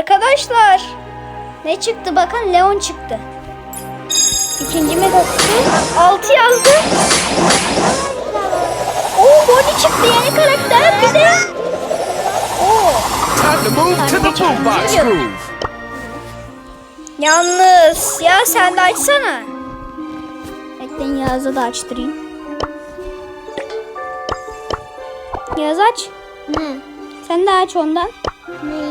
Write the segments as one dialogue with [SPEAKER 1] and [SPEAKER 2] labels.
[SPEAKER 1] Arkadaşlar ne çıktı bakın Leon çıktı. İkinci kutu 6 yazdı. Oo Bonnie çıktı yeni karakter bir de. Oo.
[SPEAKER 2] Time to move to the boombox groove.
[SPEAKER 1] Yalnız ya sen de açsana. Bekleyin Yağız'ı da açtırayım. Yağız aç.
[SPEAKER 3] Ne?
[SPEAKER 1] Sen de aç ondan.
[SPEAKER 3] Neyi?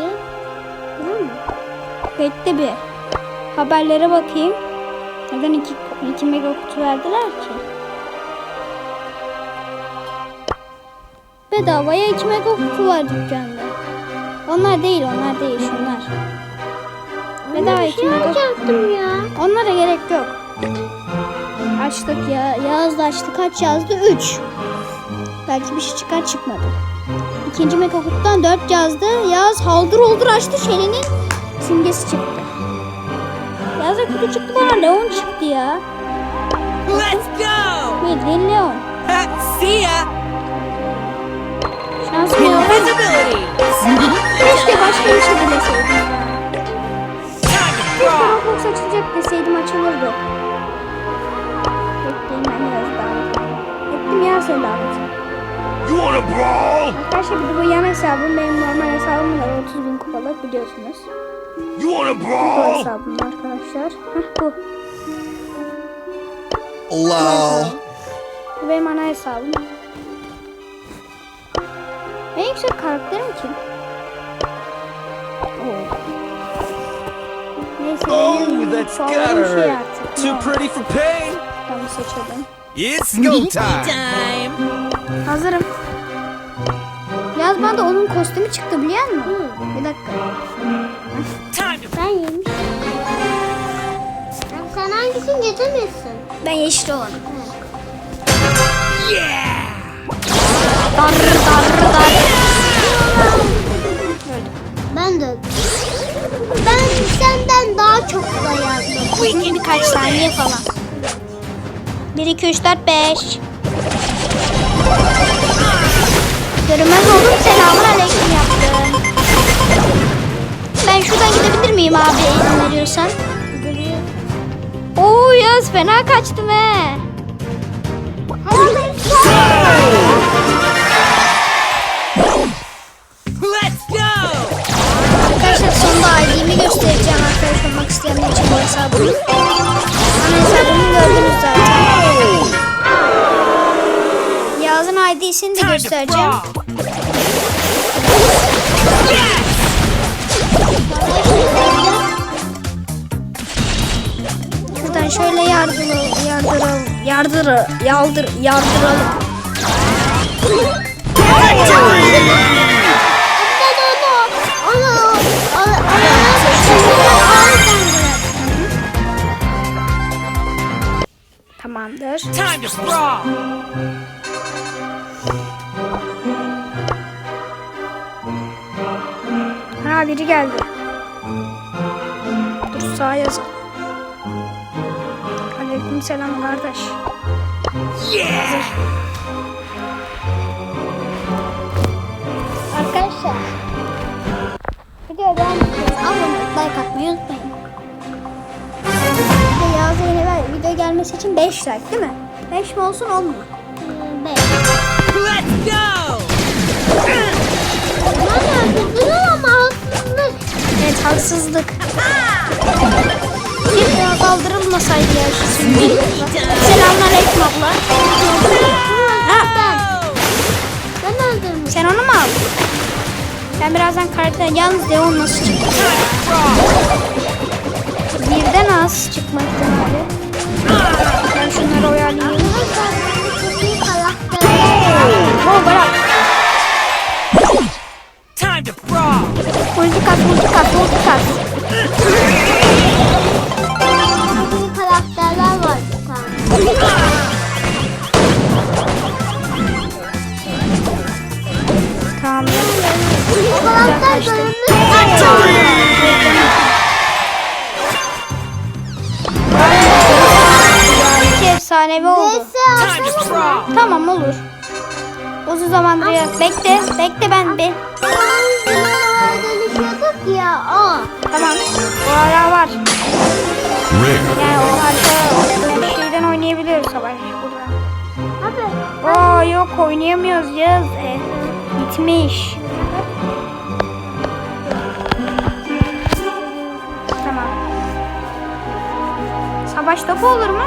[SPEAKER 1] Bekle bir. Haberlere bakayım. Neden iki, iki mega kutu verdiler ki? Bedavaya iki mega kutu var dükkanda. Onlar değil, onlar değil, şunlar. Bedava iki
[SPEAKER 3] şey
[SPEAKER 1] mega
[SPEAKER 3] alacaktım ya.
[SPEAKER 1] Onlara gerek yok. Açtık ya. Yağız da açtı. Kaç yazdı? 3. Belki bir şey çıkar çıkmadı. İkinci mega kutudan 4 yazdı. Yağız haldır oldur açtı. Şeli'nin simgesi çıktı. Yağız'a kutu çıktı bana. Leon çıktı ya.
[SPEAKER 4] Let's go!
[SPEAKER 1] Bildiğin Leon.
[SPEAKER 4] See ya!
[SPEAKER 1] Şansım yok.
[SPEAKER 4] Invisibility!
[SPEAKER 1] Keşke başka bir şey dileseydim ya. Keşke
[SPEAKER 4] brawl!
[SPEAKER 1] Roblox açılacak deseydim açılırdı. Bekleyin ben biraz daha. Ettim ya seni davet.
[SPEAKER 2] You wanna brawl?
[SPEAKER 1] Arkadaşlar bir de bu yan hesabım benim normal hesabım var 30 bin kupalık biliyorsunuz.
[SPEAKER 2] You wanna
[SPEAKER 1] Bu
[SPEAKER 2] brawl?
[SPEAKER 1] hesabım arkadaşlar. Heh bu.
[SPEAKER 2] Lol.
[SPEAKER 1] Bu benim ana hesabım. En yüksek karakterim kim? Oo. Neyse
[SPEAKER 2] Oh,
[SPEAKER 1] benim
[SPEAKER 2] that's
[SPEAKER 1] favorim şey artık.
[SPEAKER 2] Too pretty for pain.
[SPEAKER 1] Tamam seçelim.
[SPEAKER 2] It's go time.
[SPEAKER 4] Time!
[SPEAKER 1] Hazırım. Bana da onun kostümü çıktı biliyor musun? Bir dakika.
[SPEAKER 3] Ben yemiş. Sen hangisini getirmiyorsun?
[SPEAKER 1] Ben yeşil olanım.
[SPEAKER 4] Yeah!
[SPEAKER 1] Dar dar dar.
[SPEAKER 3] Ben de. Ben senden daha çok dayandım.
[SPEAKER 1] Birkaç saniye falan. 1, 2, 3, 4, 5. Görünmez oldum. Selamun aleyküm yaptım. Ben şuradan gidebilir miyim abi izin veriyorsan? Oo yaz fena kaçtım he.
[SPEAKER 4] Let's go!
[SPEAKER 1] Arkadaşlar sonunda ID'mi göstereceğim arkadaş olmak isteyenler için bu hesabımı. Göstereceğim.
[SPEAKER 4] brawl!
[SPEAKER 1] Şuradan şöyle yardıralım, yardıralım, yardır, yaldır, yardıralım. Tamamdır.
[SPEAKER 4] Time to
[SPEAKER 1] biri geldi. Dur sağa yazalım. Aleyküm selam kardeş.
[SPEAKER 4] Yeah!
[SPEAKER 1] Arkadaşlar. Devam ediyoruz. Abone olup like atmayı unutmayın. De Yağız ver. Video gelmesi için 5 like değil mi? 5 mi olsun 10 mu? Evet haksızlık. Daha kaldırılmasaydı ya şu simgeyi. Selamünaleyküm abla. Ha,
[SPEAKER 3] Ben öldürmüşüm.
[SPEAKER 1] sen onu mu aldın? Ben birazdan karakter yalnız Leon nasıl çıktı? Birden az çıkma
[SPEAKER 3] Dayanır.
[SPEAKER 1] İki efsanevi oldu. Tamam olur. Uzun zamandır ya. Bekle, bekle ben bir.
[SPEAKER 3] Dönüşüyorduk ya o.
[SPEAKER 1] Tamam. O ara var. Yani o harita o şeyden oynayabiliyoruz savaş burada.
[SPEAKER 3] Abi.
[SPEAKER 1] Aa yok oynayamıyoruz yaz. E, bitmiş. Savaş topu olur mu?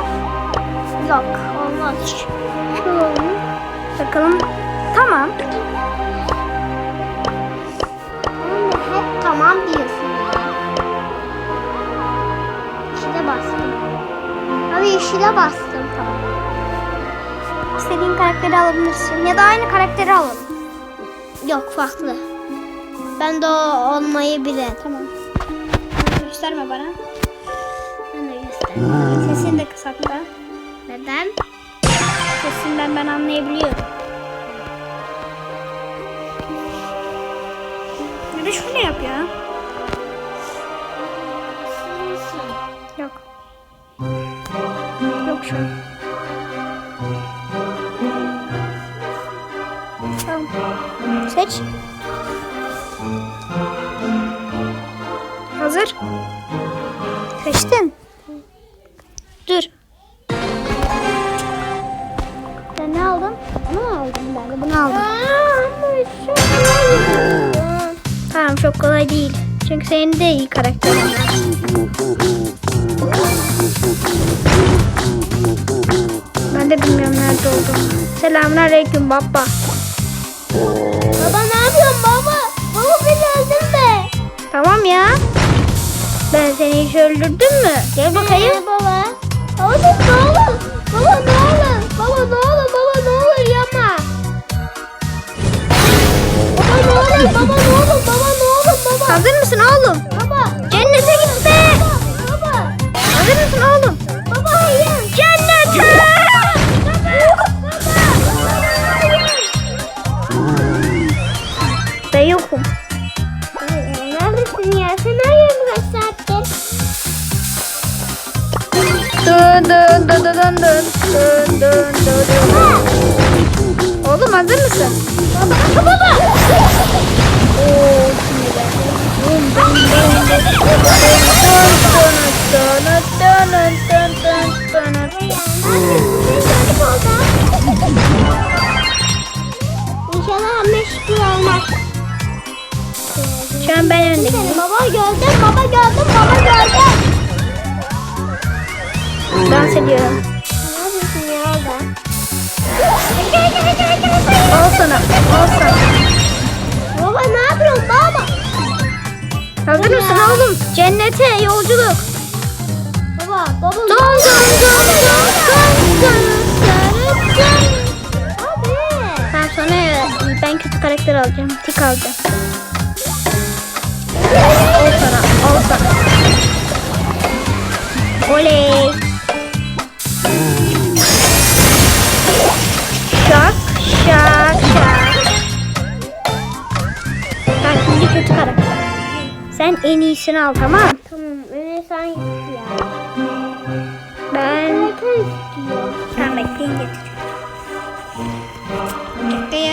[SPEAKER 3] Yok olmaz.
[SPEAKER 1] Bakalım. Tamam.
[SPEAKER 3] Hep tamam diyorsun ya. Yeşile bastım. Abi yeşile bastım. Tamam.
[SPEAKER 1] İstediğin karakteri alabilirsin. Ya da aynı karakteri alalım.
[SPEAKER 3] Yok farklı. Ben de o olmayı bile.
[SPEAKER 1] Tamam. Gösterme bana. Sesini de kısaltma.
[SPEAKER 3] Neden?
[SPEAKER 1] Sesinden ben anlayabiliyorum. Bir de şunu yap ya. Yok. Yok şu an. Tamam. Seç. Hazır. Seçtin. Tamam çok kolay değil. Çünkü senin de iyi karakterin var. Ben de bilmiyorum nerede olduğunu. Selamünaleyküm baba.
[SPEAKER 3] Baba ne yapıyorsun baba? Baba beni öldürme.
[SPEAKER 1] Tamam ya. Ben seni hiç öldürdüm mü? Gel bakayım.
[SPEAKER 3] Ee, baba. Baba ne olur? Baba ne olur? Baba ne olur? Baba ne olur yapma. Baba ne olur? Baba ne olur? Baba ne olur? Baba.
[SPEAKER 1] Hazır mısın oğlum?
[SPEAKER 3] Baba.
[SPEAKER 1] Cennete gitme.
[SPEAKER 3] Baba.
[SPEAKER 1] Hazır mısın oğlum?
[SPEAKER 3] Baba hayır.
[SPEAKER 1] Cennete. Ben yokum.
[SPEAKER 3] Neredesin ya? Sen arıyorum kaç saattir?
[SPEAKER 1] Dın dın dın dın dın dın dın dın dın. Oğlum hazır mısın?
[SPEAKER 3] Baba. Baba. İnşallah meşgul olmaz.
[SPEAKER 1] Şu an ben öndeyim.
[SPEAKER 3] Baba gördüm, baba gördüm, baba gördüm.
[SPEAKER 1] Dans ediyorum.
[SPEAKER 3] Ne ya orada?
[SPEAKER 1] Al sana. Al sana.
[SPEAKER 3] Baba ne yapıyorsun baba?
[SPEAKER 1] Hazır mısın oğlum? Cennete yolculuk.
[SPEAKER 3] Baba, baba.
[SPEAKER 1] Dön dön dön dön Ben sonra ben kötü karakter alacağım. Tik alacağım. Al sana. Al sana. Oley. Şak şak şak. Ben şimdi kötü karakter. Sen en iyisini al tamam?
[SPEAKER 3] Tamam, öyle sen git ya.
[SPEAKER 1] Ben
[SPEAKER 3] Zaten istiyor.
[SPEAKER 1] Tamam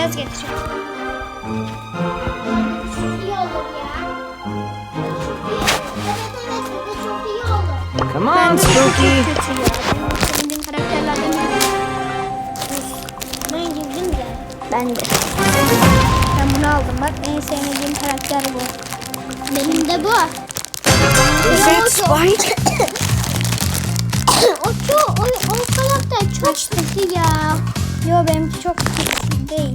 [SPEAKER 1] bekleyin getireceğim. Bekle yaz getireceğim.
[SPEAKER 3] İyi olur ya. Evet evet, bu çok iyi olur.
[SPEAKER 2] Come on, Spooky.
[SPEAKER 1] Sevdiğim karakterlerden biri.
[SPEAKER 3] Ben de.
[SPEAKER 1] Ben de. Ben bunu aldım bak. En sevmediğim karakter bu.
[SPEAKER 3] Benim de bu.
[SPEAKER 2] Is it Spike?
[SPEAKER 3] o çok, o, o karakter çok kötü ya.
[SPEAKER 1] Yo benimki çok kötü değil.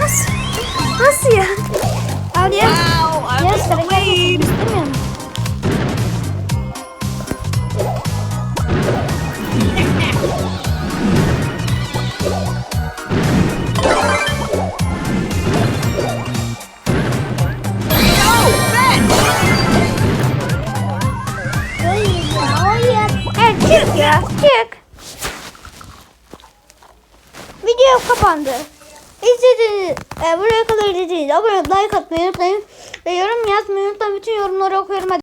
[SPEAKER 1] Nasıl? Nasıl ya? Evet çık. Video kapandı. İzlediğiniz, e, buraya kadar izlediğiniz abone like atmayı unutmayın. Ve yorum yazmayı unutmayın. Bütün yorumları okuyorum. Hadi.